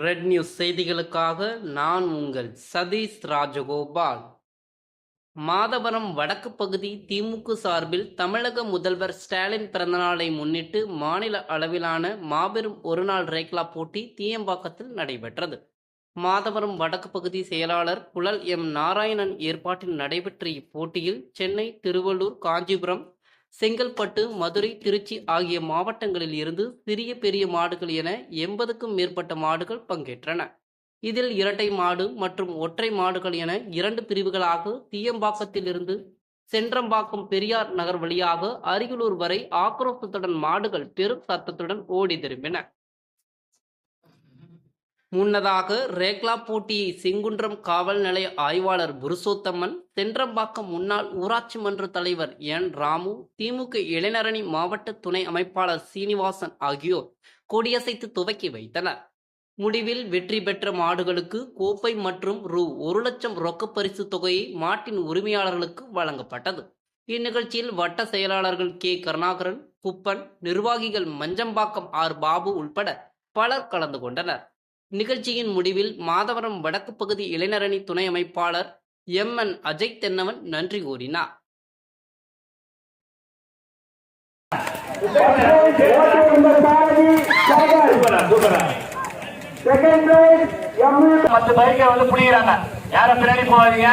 Red news செய்திகளுக்காக நான் உங்கள் சதீஷ் ராஜகோபால். மாதவரம் வடக்கு பகுதி திமுக சார்பில் தமிழக முதல்வர் ஸ்டாலின் பிறந்தநாளை முன்னிட்டு மாநில அளவிலான மாபெரும் ஒருநாள் ரேக்லா போட்டி தீயம்பாக்கத்தில் நடைபெற்றது. மாதவரம் வடக்கு பகுதி செயலாளர் குழல் எம் நாராயணன் ஏற்பாட்டில் நடைபெற்ற இப்போட்டியில் சென்னை திருவள்ளூர் காஞ்சிபுரம் செங்கல்பட்டு மதுரை திருச்சி ஆகிய மாவட்டங்களில் இருந்து சிறிய பெரிய மாடுகள் என எண்பதுக்கும் மேற்பட்ட மாடுகள் பங்கேற்றன. இதில் இரட்டை மாடு மற்றும் ஒற்றை மாடுகள் என இரண்டு பிரிவுகளாக தீயம்பாக்கத்திலிருந்து சென்றம்பாக்கம் பெரியார் நகர் வழியாக அரியலூர் வரை ஆக்ரோஷத்துடன் மாடுகள் பெரும் சத்தத்துடன் ஓடி திரும்பின. முன்னதாக ரேக்லா போட்டியை செங்குன்றம் காவல் நிலைய ஆய்வாளர் புருஷோத்தமன் தென்றம்பாக்கம் முன்னாள் ஊராட்சி மன்ற தலைவர் என். ராமு திமுக இளைஞரணி மாவட்ட துணை அமைப்பாளர் சீனிவாசன் ஆகியோர் கொடியசைத்து துவக்கி வைத்தனர். முடிவில் வெற்றி பெற்ற மாடுகளுக்கு கோப்பை மற்றும் ரூ. ஒரு லட்சம் ரொக்க பரிசு தொகையை மாட்டின் உரிமையாளர்களுக்கு வழங்கப்பட்டது. இந்நிகழ்ச்சியில் வட்ட செயலாளர்கள் கே. கருணாகரன் குப்பன் நிர்வாகிகள் மஞ்சம்பாக்கம் ஆர். பாபு உள்பட பலர் கலந்து கொண்டனர். நிகழ்ச்சியின் முடிவில் மாதவரம் வடக்கு பகுதி இளைஞரணி துணை அமைப்பாளர் எம் என் அஜய் தென்னவன் நன்றி கூறினார். பத்து பைக்கை வந்து பிடிக்கிறாங்க. யாரும் பின்னாடி போவாதீங்க